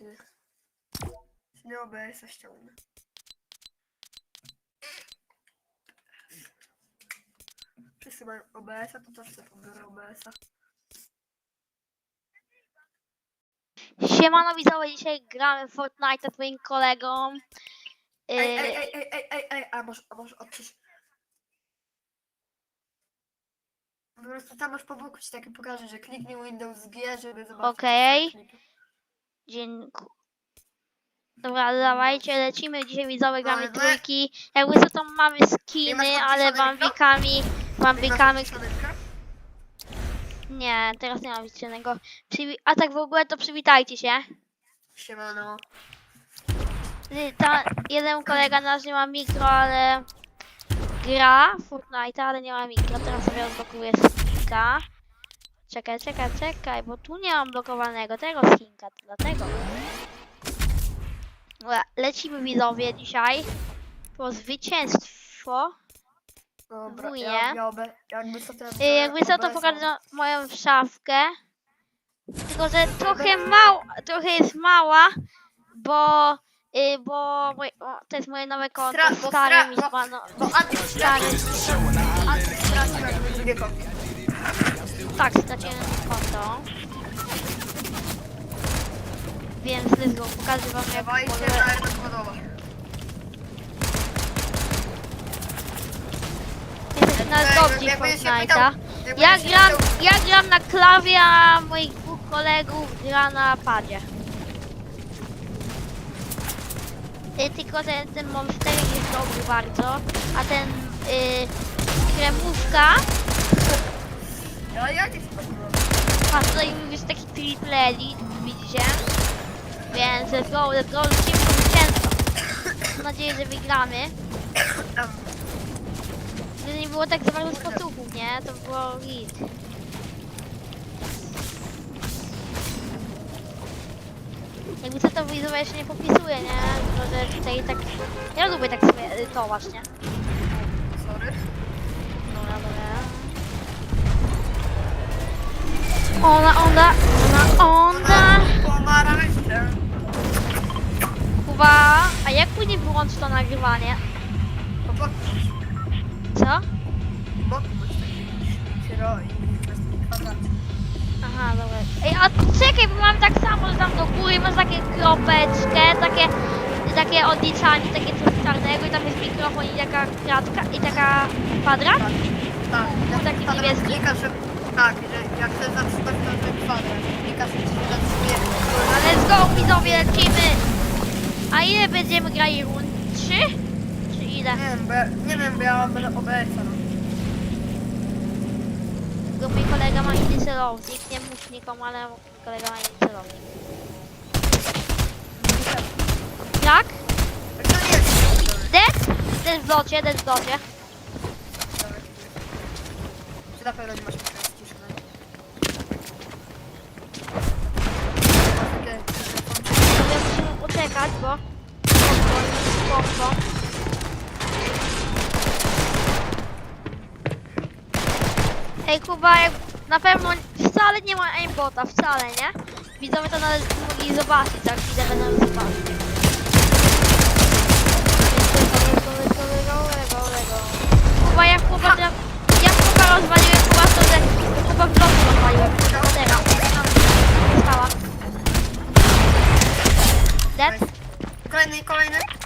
ty. Nie OBS-a ściągnę. Wszyscy mają OBS-a, to też sobie pobiorę OBS-a. Siemano widzowie, dzisiaj gramy w Fortnite z moim kolegą. Ej, ej, Yy, ej, ej, ej, ej, ej, a może, a może odczyś... Po prostu tam masz po boku ci takie pokaże, że kliknij Windows G, żeby zobaczyć. Okej. co Dobra, dawajcie, lecimy. Dzisiaj widzowie gramy trójki. Jakby co to mamy skiny, ale bambikami, bambikami. Nie, teraz nie mam. Przywi- A tak w ogóle to przywitajcie się. Siemano. Y, Ta, jeden kolega nasz nie ma mikro, ale gra Fortnite, ale nie ma mikro. Teraz sobie odblokuję skinka. Czekaj, czekaj, czekaj, bo tu nie mam blokowanego tego skinka, to dlatego. Dobra, lecimy widzowie dzisiaj po zwycięstwo. Dobra, ja, ja obe, jakby co to ja Y, biorę Jakby co to pokażę moją szafkę. Tylko, że trochę mał, trochę jest mała, bo, y, bo, moje- o, to jest moje nowe konto, Stra- bo stare stra- mi bo- zbano, Bo Anty stare, Anty stracił jakby drugie konto. Tak, straciłem konto. Więc let's go, pokażę wam jak Dawajcie na zgodzi jakby się Fortnite'a. Ja gram, ja gram na klawie, a moich dwóch kolegów gra na padzie. Y, Tylko ten, ten monster jest dobry bardzo, a ten y, kremówka, Ale ja nie chcę a tutaj już taki triple elite, widzicie? Więc let's go, let's go, lecimy po zwycięstwo. Mam nadzieję, że wygramy. Gdyby nie było tak za bardzo spotuchów, nie? To by było git. Jakby co to widzowie jeszcze nie popisuje, nie? Tylko, że tutaj tak... Ja lubię tak sobie edytować, nie? Sorry. Dobra, dobra. Ona, onda, ona, onda. Pomarańcze. Kuba, a jak później wyłączyć to nagrywanie? Po boku. Co? Po boku masz taki siero i bez kwadratu. Aha, dobra. Ej, a czekaj, bo mam tak samo, że tam do góry masz takie kropeczkę, takie, takie odliczanie, takie coś czarnego i tam jest mikrofon i taka kratka i taka kwadrat. Tak, jak Taki niebieski? Klikasz, że... Tak, że jak chcesz zatrzymać to ten kwadrat. Klikasz i się zatrzymuje. A let's go, widzowie, lecimy! A ile będziemy grali rund? Trzy? Czy ile? Nie wiem, bo ja, nie wiem, bo ja będę OBS-a. No. Bo mój kolega ma inny celownik, nie mów nikomu, ale mój kolega ma inny celownik. Jak? To nie jest. Dead? Dead w locie, dead w locie. Czy na pewno nie masz mikrofonu ściszonego? Masz takie... Sobie poczekać, bo... Spoko. Ej Kuba, jak na pewno wcale nie ma aimbota, wcale, nie? Widzowie to nawet mogli zobaczyć, jak widzę będą zobaczyć. Kuba, jak Kuba, jak jak Kuba rozwaliłem Kuba, to że Kuba w bloku rozwaliłem. Teraz. Została. Dead? Kolejny, kolejny.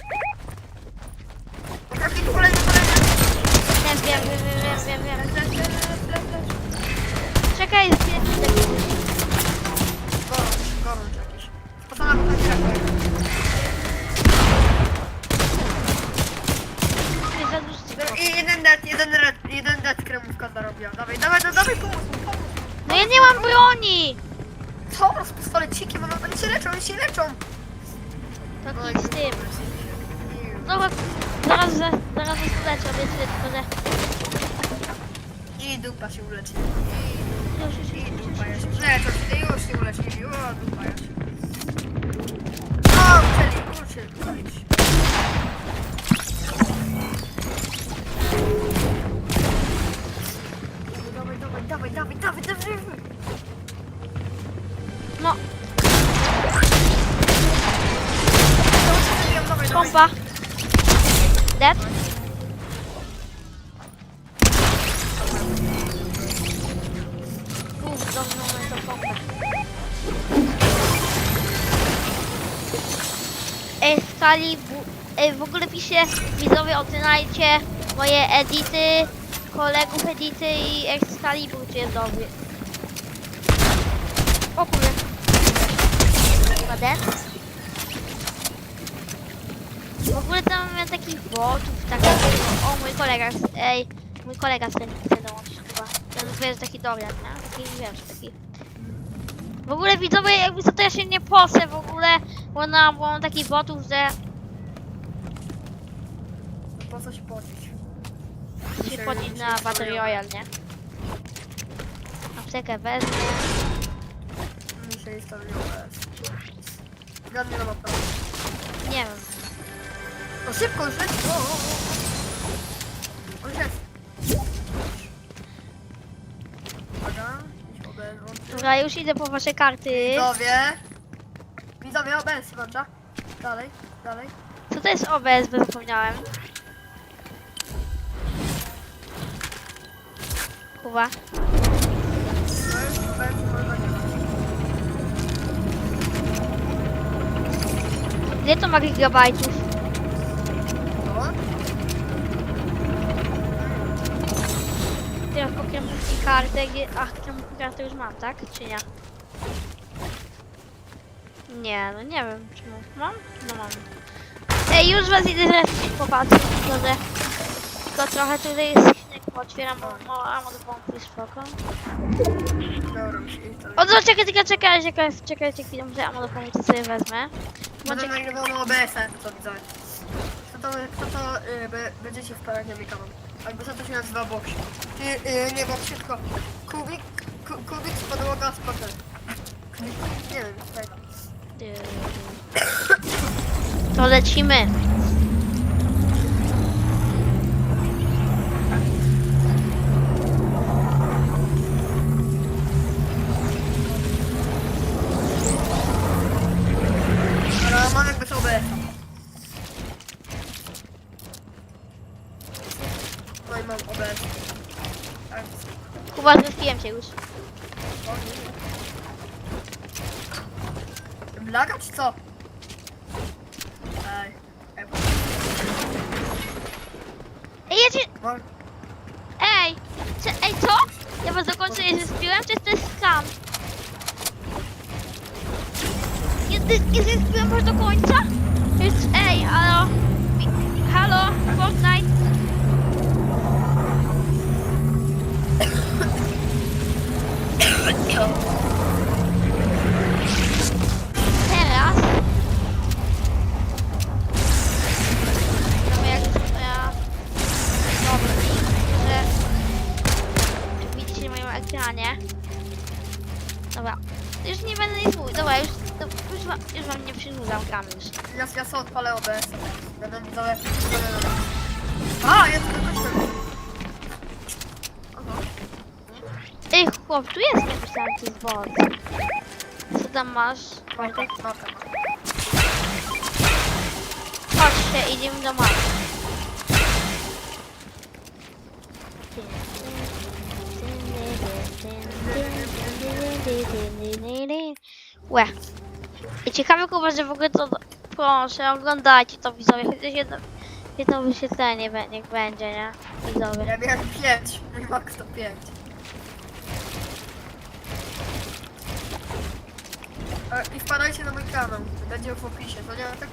I dupa się uleczy. Już, już, I już, już, dupa już. jest. Leczą się, już się ulecili. O, dupa jest. O, ucięli, ucięli. Dawaj, dawaj, dawaj, dawaj, dawaj, dawaj. No. pompa. Dead? Excalibur... Ej, w ogóle pisze, widzowie, oceniajcie moje edity, kolegów edity i Excalibur, czy jest dobry. O kurde. W ogóle tam mamy takich botów, takich... O, mój kolega, ej, mój kolega z tym chce dołączyć chyba. Ten jest taki dobry, nie? Taki, wiesz, taki... W ogóle widzowie, jakby co to ja się nie posę w ogóle, bo, na, bo mam takich botów, że Po co się pocić? się podzić na Battle Royale, nie? Aptekę wezmę. Się instaluje OBS. Zgadnie na mapę. Nie wiem. No szybko, już Dobra, już idę po wasze karty. Widzowie. Widzowie, OBS włącza. Dalej, dalej. Co to jest OBS, bo zapomniałem. Kuba. OBS można nagrywać. Ile to ma gigabajtów? No. Teraz kartę, gdzie... Ach, kartę już mam, tak? Czy nie? Nie, no nie wiem, czy mam. No mam. Ej, już was idę teraz popatrzeć, tylko że... Tylko trochę tutaj jest śnieg, bo otwieram, bo no, a może pompy spoko. Dobra, mi się instaluje. O, no, czekaj, czekaj, czekaj, czekaj, czekajcie chwilę, może ammo do pomocy sobie wezmę. Bo Będę czekaj, nagrywał na OBS-a, to widzowie. Kto to, kto to y, be, będziecie wpadać na kanał? Albo co to się nazywa box. Y, y, nie box, tylko kubik, ku, kubik z podłoga z potem. Nie wiem, to lecimy. Ale mam jakby OBS-a. No i mam OBS. Tak. Kuba, zrespiłem się już. Blaga czy co? Ej. Ej, Ej, ja cię... bo- Ej! Czy, ej, co? Ja was do końca nie zespiłem, czy to jest scam? Nie, ty- nie zespiłem was do końca? Jest... Ej, halo? Mi, halo? Fortnite? Chłop, tu jest to jest bot. Co tam masz? Bartek? Chodźcie, idziemy do mapy. Łe. I ciekawe Kuba, że w ogóle to... Proszę, oglądajcie to widzowie, chociaż jedno, jedno wyświetlenie niech będzie, nie? Widzowie. Ja miałem 5. Mój max to 5. I wpadajcie na mój kanał. Będzie w opisie, to nie tak?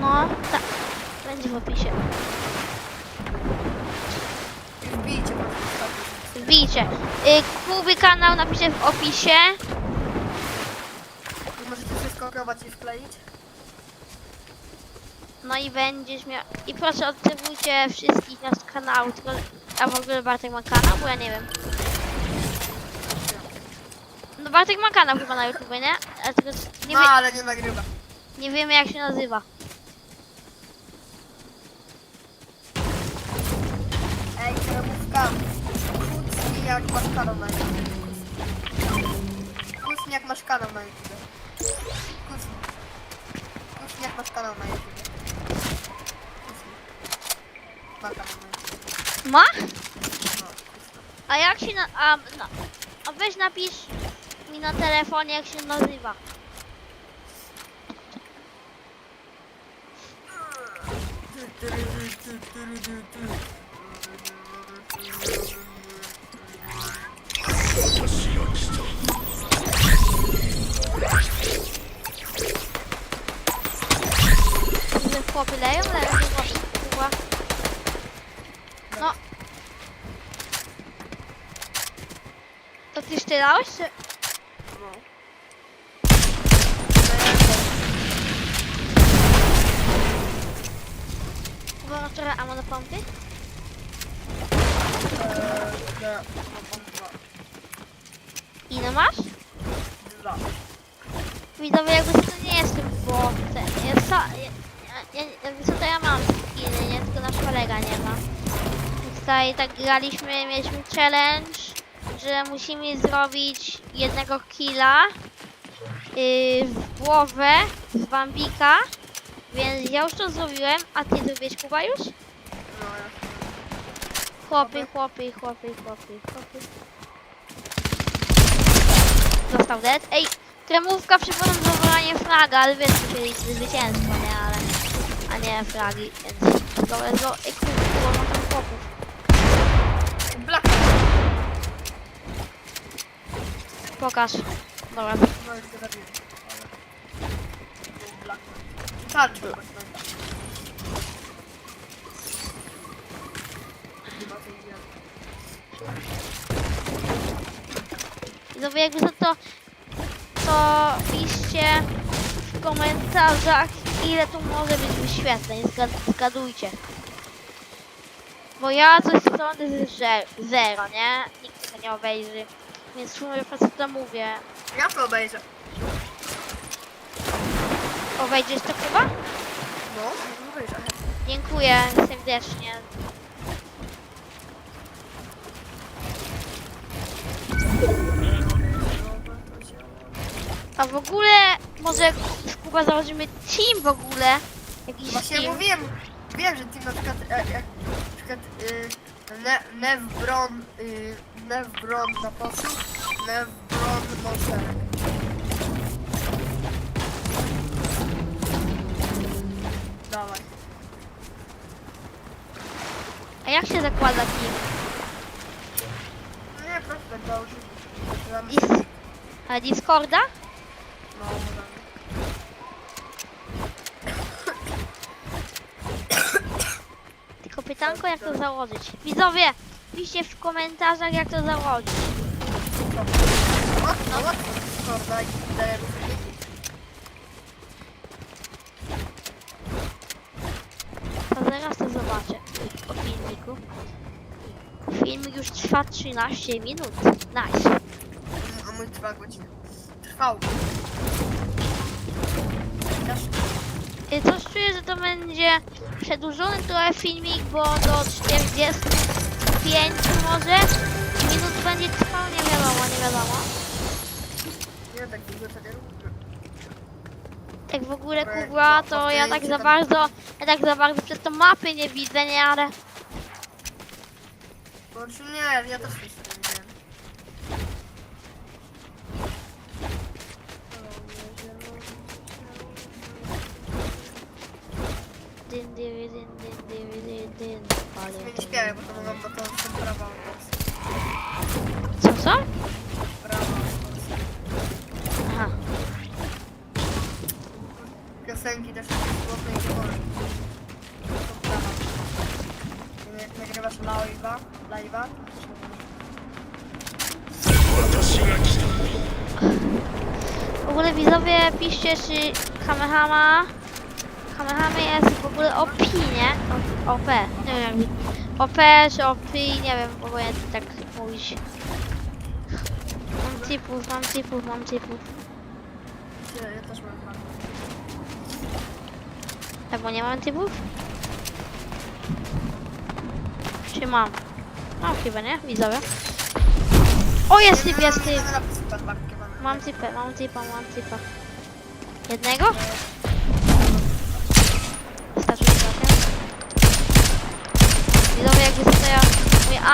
No, tak. Będzie w opisie. I wbijcie po prostu. Wbijcie. Y, Kuby kanał napiszę w opisie. I możecie wszystko okrować i wkleić. No i będziesz miał... I proszę odczytujcie wszystkich nasz kanału, tylko... A w ogóle Bartek ma kanał? Bo ja nie wiem. No Bartek ma kanał chyba na YouTube, nie? A tylko nie, No, wie, ale nie nagrywa. nie wiemy jak się nazywa. Ej, kierowówka. Kucnij jak masz kanał na YouTube. Kucnij jak masz kanał na YouTube. Kucnij. Kucnij jak masz kanał na YouTube. Mamy. Ma? No. A jak się na... A, no. a weź napisz mi na telefonie jak się nazywa. Że chłopy leją. No. To ty czy... No. Bo masz trochę ammo do pompy? Eee, nie. Ile masz? Dwa. Widzowie, jakby to nie jest tym botem. Ja, sa, ja, ja, jakby co to ja mam skiny, nie? Tylko nasz kolega nie ma. Więc Tutaj tak graliśmy, mieliśmy challenge, że musimy zrobić jednego killa yy, w głowę z Bambika. Więc ja już to zrobiłem, a ty zrobiłeś Kuba już? Chłopy, chłopy, chłopy, chłopy, chłopy. Został dead. Ej, kremówka przypomina zawołanie flaga, ale wiesz, liczy zwycięstwo, nie? Ale, a nie flagi, więc... Dobra, go, ej, kurwa, mam tam chłopów. Black. Pokaż. Dobra, No, już go zabiłem. Ale... Był Black. Tak, Black. Chyba to idzie. Widzowie, jakby za to, to piszcie w komentarzach, ile tu może być wyświetleń. Zgad- Zgadujcie. Bo ja coś sądzę, że zero, nie? Nikt tego nie obejrzy. Więc w sumie po co to mówię. Ja to obejrzę. Obejdziesz to chyba? No, obejrzę. Dziękuję serdecznie. A w ogóle może Kuba założymy team w ogóle. Jakiś Właśnie team. mówiłem, wiem, że ty na przykład, jak, jak na przykład y, ne, Nevbron, y, Nevbron na posłu, Nevbron monsterek. Dawaj. A jak się zakłada team? No nie, już damy Dis a Discorda? No, możemy. Tylko pytanko jak to założyć. Widzowie, piszcie w komentarzach jak to założyć. Łatwo, łatwo. Discorda i daję wyniki. To zaraz to zobaczę o filmiku. Filmik już trwa 13 minut. Nice. A mój dwa godziny. Trwał. Też Y, Coś czuję, że to będzie przedłużony trochę filmik, bo do 45 może minut będzie trwał, nie wiadomo, nie wiadomo. nie tak długo to nie róbmy. Jak w ogóle Kuba, no, to ja tak za bardzo, ja tak za bardzo przez to mapy nie widzę, nie, ale Znaczy nie, ja też nic Ale... Nie śpiewaj, bo to mogą, bo to są prawa autorskie. Co, co? Prawa autorskie. Aha. Piosenki też takie słowne i nie wolno. To są prawa. Nie- Nagrywasz live'a, live'a, W ogóle widzowie piszcie, czy Kamehama Kamehama jest w ogóle OP, nie? O- OP, nie wiem OP czy OP, nie wiem, obojętnie tak mówić. Mam typów, mam typów, mam typów. ja, ja też mam prawa. Tak, bo nie mam typów? Czy mam? Mam chyba, nie? Widzowie. O, jest typ, jest typ. Mam typę, mam typa, mam typa. Jednego? Wystarczy trochę.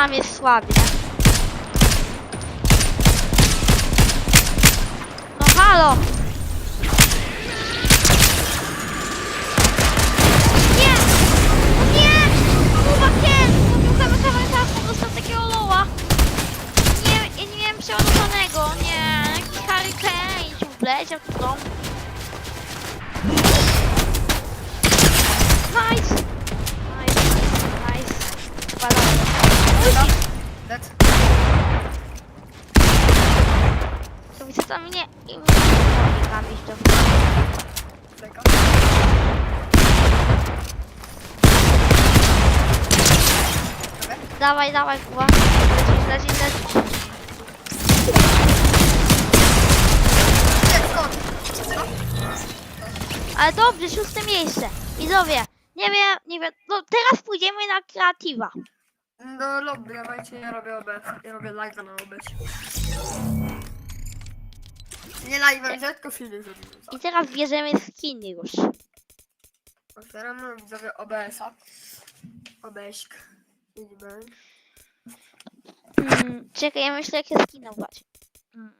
A, mnie słabi. No halo! Nie! Nie! Kurwa! Mówił chyba kamerę dostał takiego loła. Nie, ja nie miałem przeładowanego, nie. Jakiś Harry Kane się wleciał tu w dom. Nice! Nice, nice. Badamy. Dead. To widzę tam nie... I nie mam iść do... Czeka. Dawaj, dawaj, Kuba. Lecisz, lecisz, lecisz. Ale dobrze, szóste miejsce. Widzowie, nie wiem, nie wiem. No teraz pójdziemy na kreatywa. No lobby, dawajcie, ja robię OBS. Ja robię live'a na OBS. Nie live'a, widzę, tylko filmy zrobimy. I teraz bierzemy skiny już. Otwieramy widzowie OBS-a. OBS. Widzimy. Mm, czekaj, ja myślę, jakie skiny brać. Mm.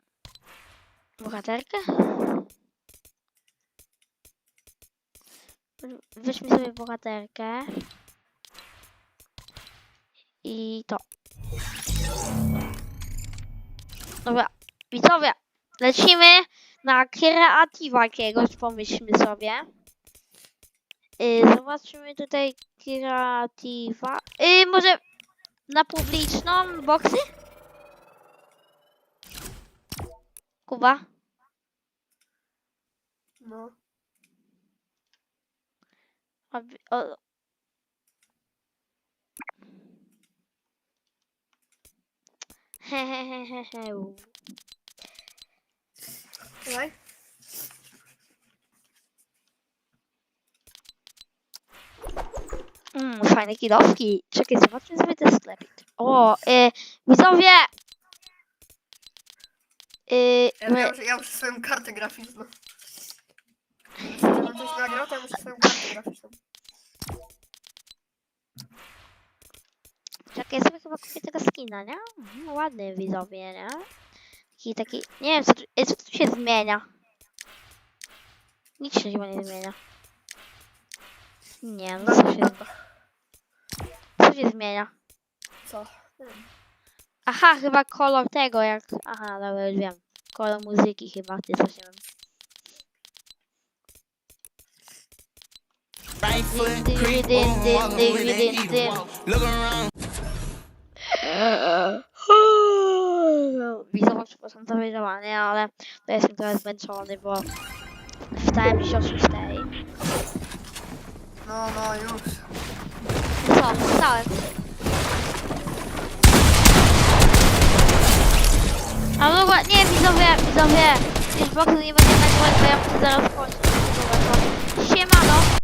Bohaterkę? Weźmy sobie bohaterkę. I to. Dobra, widzowie, lecimy na kreatywa jakiegoś, pomyślmy sobie. Y, zobaczymy tutaj kreatywa. Y, może na publiczną boksy? Kuba? No. O... Hehehehe. Dawaj. Mm, fajne kidowki. Czekaj, zobaczmy sobie ten sklepik. O, y, widzowie! Y, Ja, my, ja, muszę, ja muszę swoją kartę graficzną. Żebym coś nagrał, to ja muszę swoją kartę graficzną. Czekaj, sobie chyba kupię tego skina, nie? Mhm, ładny widzowie, nie? Taki, taki, nie wiem, co tu, co tu się zmienia? Nic się chyba nie zmienia. Nie, no co się, co się zmienia? Co? Aha, chyba kolor tego, jak, aha, dobra, już wiem. Kolor muzyki chyba, ty coś nie wiem. Right foot creep ding, on, ding, walking with ding, evil. Look around. Widzowie, przepraszam za wydawanie, ale to jestem trochę zmęczony, bo wstałem się o 6. No, no, już. Co, wstałem. A ogóle, nie, widzowie, widzowie, Xboxu nie będzie nagrywać, bo ja muszę zaraz kończyć. Siemano.